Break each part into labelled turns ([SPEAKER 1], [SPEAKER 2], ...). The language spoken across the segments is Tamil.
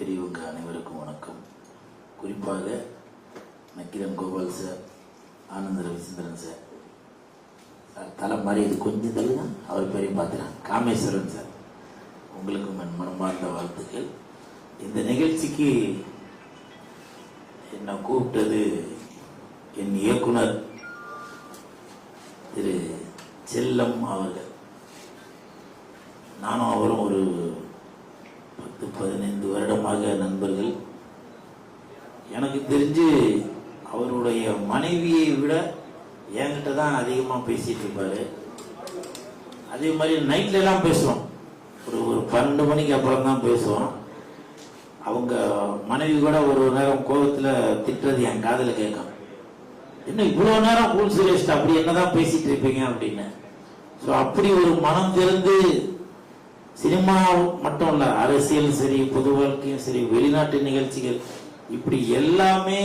[SPEAKER 1] பெரியவங்க அனைவருக்கும் வணக்கம். குறிப்பாக நக்கிரன் கோபால் சார் ஆனந்த ரவிச்சந்திரன் சார். சார் தலை மாதிரி இது கொஞ்சம் தள்ளுங்க அவர் பேரையும் பார்த்துறேன் காமேஸ்வரன் சார். உங்களுக்கும் என் மனமார்ந்த வாழ்த்துக்கள். இந்த நிகழ்ச்சிக்கு என்னை கூப்பிட்டது என் இயக்குனர் திரு செல்லம் அவர்கள். நானும் அவரும் ஒரு பத்து பதினைந்து வருடமாக நண்பர்கள் எனக்கு தெரிஞ்சு அவருடைய மனைவியை விட என்கிட்ட தான் அதிகமாக பேசிட்டு இருப்பாரு. அதே மாதிரி நைட்ல எல்லாம் பேசுவோம். ஒரு ஒரு பன்னெண்டு மணிக்கு அப்புறம் தான் பேசுவோம். அவங்க மனைவி கூட ஒரு நேரம் கோபத்தில் திட்டுறது என் காதில் கேட்கும். என்ன இவ்வளோ நேரம் கூல் சுரேஷ் அப்படி என்னதான் பேசிட்டு இருப்பீங்க? அப்படின்னு. ஸோ அப்படி ஒரு மனம் திறந்து சினிமா மட்டும் இல்ல அரசியல் சரி பொது வாழ்க்கையும் சரி வெளிநாட்டு நிகழ்ச்சிகள் இப்படி எல்லாமே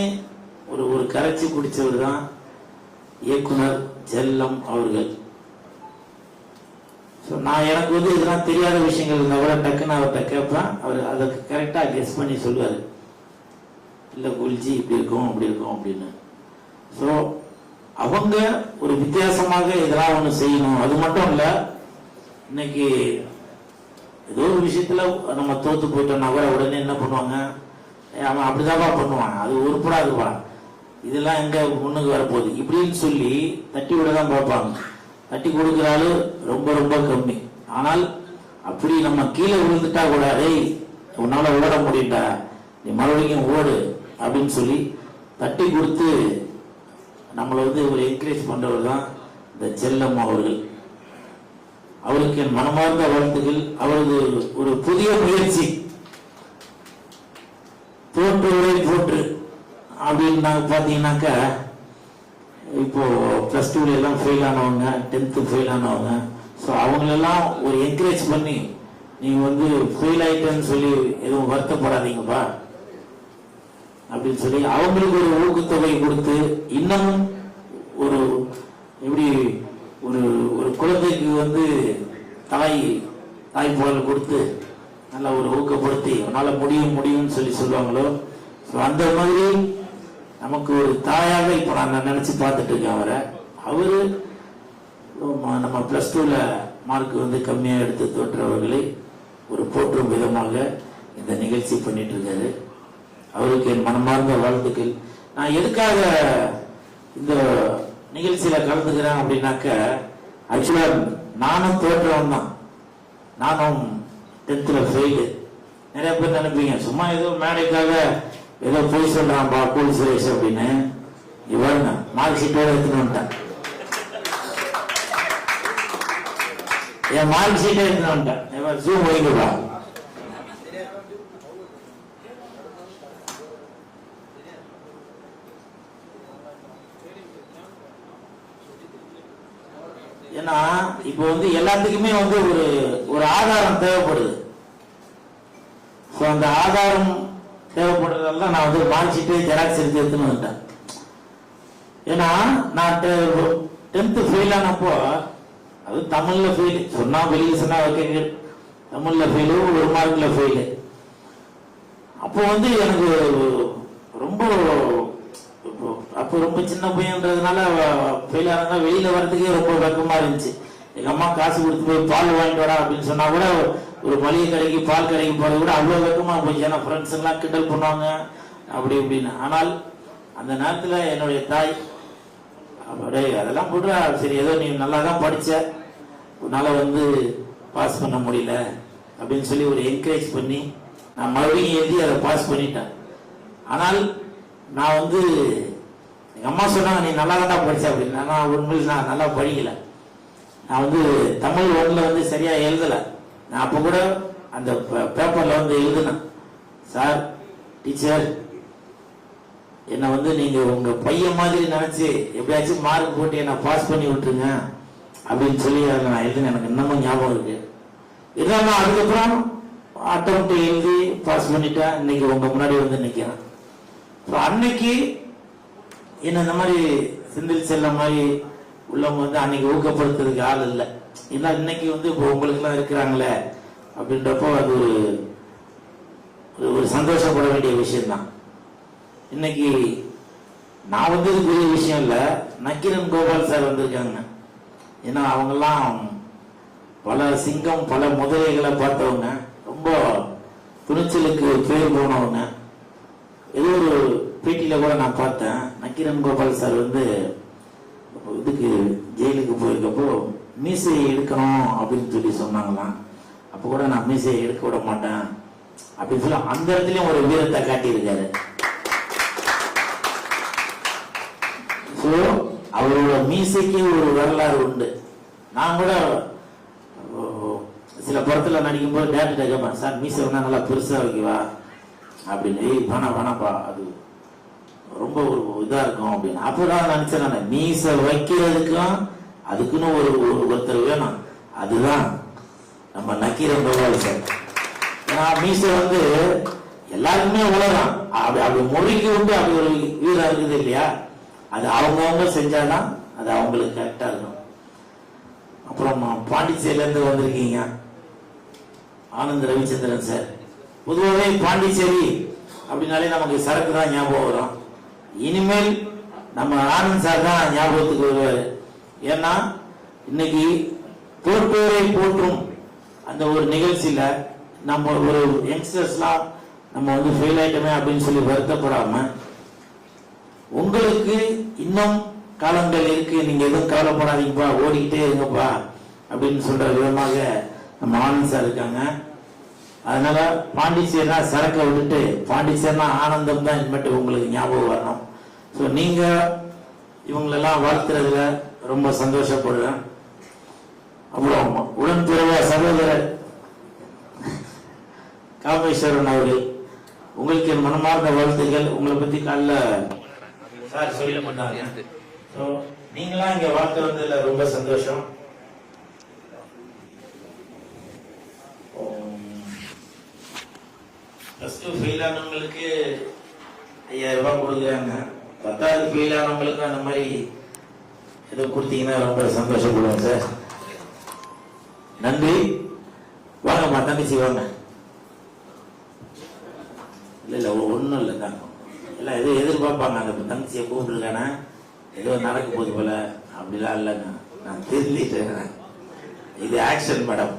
[SPEAKER 1] ஒரு ஒரு கரைச்சி குடிச்சவர் தான் இயக்குனர் ஜெல்லம் அவர்கள். ஸோ நான் எனக்கு வந்து இதெல்லாம் தெரியாத விஷயங்கள் இருந்தால் கூட டக்குன்னு அவர்கிட்ட கேட்பேன். அவர் அதுக்கு கரெக்டாக கெஸ் பண்ணி சொல்லுவார். இல்லை குல்ஜி இப்படி இருக்கும் அப்படி இருக்கும் அப்படின்னு. ஸோ அவங்க ஒரு வித்தியாசமாக இதெல்லாம் ஒன்று செய்யணும். அது மட்டும் இல்லை இன்னைக்கு ஏதோ ஒரு விஷயத்துல நம்ம தோத்து போயிட்டோம்னா கூட உடனே என்ன பண்ணுவாங்க? அவன் அப்படிதான்ப்பா பண்ணுவான். அது உருப்படாதுப்பா. இதெல்லாம் எங்க முன்னுக்கு வரப்போகுது? இப்படின்னு சொல்லி தட்டி விட தான் பார்ப்பாங்க. தட்டி கொடுக்குற ஆளு ரொம்ப ரொம்ப கம்மி. ஆனால் அப்படி நம்ம கீழே விழுந்துட்டா கூட டேய் உன்னால ஓட முடியட்டா நீ மறுபடியும் ஓடு அப்படின்னு சொல்லி தட்டி கொடுத்து நம்மளை வந்து ஒரு என்கரேஜ் பண்றவர் தான் இந்த செல்லம் அவர்கள். அவருக்கு என் மனமார்ந்த வாழ்த்துகள் அவரது ஒரு புதிய முயற்சி. தோற்று உரை போற்று அப்படின்னு பார்த்தீங்கன்னாக்கா இப்போ பிளஸ் டூல எல்லாம் ஃபெயில் ஆனவங்க டென்த்து ஃபெயில் ஆனவங்க ஸோ அவங்களெல்லாம் ஒரு என்கரேஜ் பண்ணி நீங்க வந்து ஃபெயில் ஆயிட்டேன்னு சொல்லி எதுவும் வருத்தப்படாதீங்கப்பா. அப்படின்னு சொல்லி அவங்களுக்கு ஒரு ஊக்கத்தொகை கொடுத்து இன்னமும் ஒரு எப்படி ஒரு ஒரு குழந்தைக்கு வந்து தாய் தாய்ப்பால் கொடுத்து நல்லா ஒரு ஊக்கப்படுத்தி உன்னால முடியும் முடியும்னு சொல்லி சொல்லுவாங்களோ? ஸோ அந்த மாதிரி நமக்கு ஒரு தாயாக இப்போ நான் நினைச்சு பார்த்துட்டு இருக்கேன் அவரை. அவரு நம்ம பிளஸ் டூல மார்க் வந்து கம்மியாக எடுத்து தோற்றவர்களை ஒரு போற்றும் விதமாக இந்த நிகழ்ச்சி பண்ணிட்டு இருக்காரு. அவருக்கு என் மனமார்ந்த வாழ்த்துக்கள். நான் எதுக்காக இந்த நிகழ்ச்சியில கலந்துக்கிறேன் அப்படின்னாக்க ஆக்சுவலா நானும் தோற்றவன் தான். நானும் டென்த்ல ஃபெயிலு நிறைய பேர் நினைப்பீங்க சும்மா ஏதோ மேடைக்காக ஏதோ போய் சொல்றான் பா கூல் சுரேஷ் அப்படின்னு. இவன் மார்க் ஷீட்டோட எடுத்துட்டு வந்துட்டேன். என் மார்க் ஷீட்டை எடுத்துட்டு வந்துட்டேன். இவன் ஜூம் வைக்கப்பா ஏன்னா இப்போ வந்து எல்லாத்துக்குமே வந்து ஒரு ஒரு ஆதாரம் தேவைப்படுது. ஸோ அந்த ஆதாரம் தேவைப்படுறதெல்லாம் நான் வந்து வாங்கிட்டு ஜெராக்ஸ் எடுத்து எடுத்துன்னு வந்துட்டேன். ஏன்னா நான் டென்த்து ஃபெயில் ஆனப்போ அது தமிழ்ல ஃபெயில் சொன்னா வெளியே சொன்னா ஓகே தமிழ்ல ஃபெயிலு ஒரு மார்க்ல ஃபெயிலு அப்போ வந்து எனக்கு ரொம்ப அப்போ ரொம்ப சின்ன பையன்றதுனால ஃபெயில் ஆனதா வெளியில வர்றதுக்கே ரொம்ப வெக்கமா இருந்துச்சு. எங்க அம்மா காசு கொடுத்து போய் பால் வாங்கிட்டு வரா அப்படின்னு சொன்னா கூட ஒரு மளிகை கடைக்கு பால் கடைக்கு போறது கூட அவ்வளவு வெக்கமா போச்சு. ஏன்னா ஃப்ரெண்ட்ஸ் எல்லாம் கிண்டல் பண்ணுவாங்க. அப்படி இப்படின்னு. ஆனால் அந்த நேரத்துல என்னுடைய தாய் அப்படியே அதெல்லாம் போடுறா. சரி ஏதோ நீ நல்லா தான் படிச்ச. உன்னால வந்து பாஸ் பண்ண முடியல அப்படின்னு சொல்லி ஒரு என்கரேஜ் பண்ணி நான் மறுபடியும் எழுதி அதை பாஸ் பண்ணிட்டேன். ஆனால் நான் வந்து எங்கள் அம்மா சொன்னாங்க நீ நல்லா தான் படித்த அப்படின்னு. நான் உண்மையில் நான் நல்லா படிக்கலை. நான் வந்து தமிழ் ஒன்றில் வந்து சரியாக எழுதலை. நான் அப்போ கூட அந்த பேப்பரில் வந்து எழுதினேன். சார் டீச்சர் என்னை வந்து நீங்கள் உங்கள் பையன் மாதிரி நினச்சி எப்படியாச்சும் மார்க் போட்டு என்னை பாஸ் பண்ணி விட்டுருங்க அப்படின்னு சொல்லி அதில் நான் எழுதுனேன். எனக்கு இன்னமும் ஞாபகம் இருக்கு. இருந்தாலும் அதுக்கப்புறம் அட்டம் எழுதி பாஸ் பண்ணிட்டேன். இன்னைக்கு உங்கள் முன்னாடி வந்து நிற்கிறேன் ஸோ அன்னைக்கு என்ன இந்த மாதிரி செந்தில் செல்ல மாதிரி உள்ளவங்க வந்து அன்னைக்கு ஊக்கப்படுத்துறதுக்கு ஆள் இல்லை. இல்லை இன்னைக்கு வந்து இப்போ உங்களுக்குலாம் இருக்கிறாங்களே அப்படின்றப்போ அது ஒரு ஒரு- ஒரு சந்தோஷப்பட வேண்டிய விஷயம்தான். இன்னைக்கு நான் வந்தது பெரிய விஷயம் இல்லை. நக்கீரன் கோபால் சார் வந்திருக்காங்க. ஏன்னா அவங்கெல்லாம் பல சிங்கம் பல முதலைகளை பார்த்தவங்க. ரொம்ப துணிச்சலுக்கு பேர் போனவங்க. ஏதோ ஒரு பேட்டியில் கூட நான் பார்த்தேன். நக்கீரன் கோபால் சார் வந்து இதுக்கு ஜெயிலுக்கு போயிருக்கப்போ மீசையை எடுக்கணும் அப்படின்னு சொல்லி சொன்னாங்களாம். அப்போ கூட நான் மீசையை எடுக்க விட மாட்டேன். அப்படின்னு சொல்லி அந்த இடத்துலயும் ஒரு வீரத்தை காட்டியிருக்காரு. ஸோ அவரோட மீசைக்கு ஒரு வரலாறு உண்டு. நான் கூட சில சில படத்துல நடிக்கும்போது டேரக்டர் கேட்பேன் சார் மீசை வேணா நல்லா பெருசா வைக்கவா? அப்படின்னு ஏய் வேணாம் வேணாப்பா அது ரொம்ப ஒரு இதா இருக்கும் அப்படின்னு. அப்பதான் நினைச்சேன் நான் மீசை வைக்கிறதுக்கும் அதுக்குன்னு ஒரு ஒருத்தர் வேணும். அதுதான் நம்ம நக்கீரன் பகவான் சார். ஏன்னா மீச வந்து எல்லாருக்குமே உலகம். அப்படி அப்படி மொழிக்கு வந்து அப்படி ஒரு வீரம் இருக்குது இல்லையா? அது அவங்கவுங்க செஞ்சாதான் அது அவங்களுக்கு கரெக்டா இருக்கும். அப்புறம் பாண்டிச்சேரியில இருந்து வந்திருக்கீங்க. ஆனந்த் ரவிச்சந்திரன் சார். பொதுவாகவே பாண்டிச்சேரி அப்படின்னாலே நமக்கு சரக்கு தான் ஞாபகம் வரும். இனிமேல் நம்ம ஆனந்த் சார் தான் ஞாபகத்துக்கு வருவாரு. ஏன்னா இன்னைக்கு தோற்போரை போற்றும் அந்த ஒரு நிகழ்ச்சியில நம்ம ஒரு யங்ஸ்டர்ஸ்லாம் நம்ம வந்து ஃபெயில் ஆயிட்டோமே அப்படின்னு சொல்லி வருத்தப்படாம உங்களுக்கு இன்னும் காலங்கள் இருக்கு நீங்க எதுவும் கவலைப்படாதீங்கப்பா ஓடிக்கிட்டே இருங்கப்பா அப்படின்னு சொல்ற விதமாக நம்ம ஆனந்த் சார் இருக்காங்க. அதனால பாண்டிச்சேரினா சரக்கை விட்டுட்டு பாண்டிச்சேரினா ஆனந்தம் தான் இனிமேட்டு உங்களுக்கு ஞாபகம் வரணும். ஸோ நீங்க இவங்களெல்லாம் வளர்த்துறதுல ரொம்ப சந்தோஷப்படுறேன். அப்புறம் உடன்பிறவ சகோதரர் காமேஸ்வரன் அவர்கள் உங்களுக்கு என் மனமார்ந்த வாழ்த்துக்கள். உங்களை பத்தி காலைல சார் சொல்ல மாட்டாங்க ஸோ நீங்களாம் இங்க வாழ்த்து வந்ததுல ரொம்ப சந்தோஷம் ப்ளஸ் டூ ஃபெயில் ஆனவங்களுக்கு ஐயாயிரம் ரூபாய் கொடுக்குறாங்க. பத்தாவது ஃபெயில் ஆனவங்களுக்கு அந்த மாதிரி எதுவும் கொடுத்தீங்கன்னா ரொம்ப சந்தோஷப்படுவோம் சார். நன்றி. வாங்கம்மா தங்கச்சி வாங்க. இல்ல இல்லை ஒன்றும் இல்லை தான் எல்லாம் எதுவும் எதிர்பார்ப்பாங்க? அந்த தங்கச்சியை கூப்பிட்டுருக்கானா? ஏதோ நடக்க போகுது போல. அப்படிலாம் இல்லைங்க நான் தெரிஞ்சிட்டேன். இது ஆக்ஷன் மேடம்.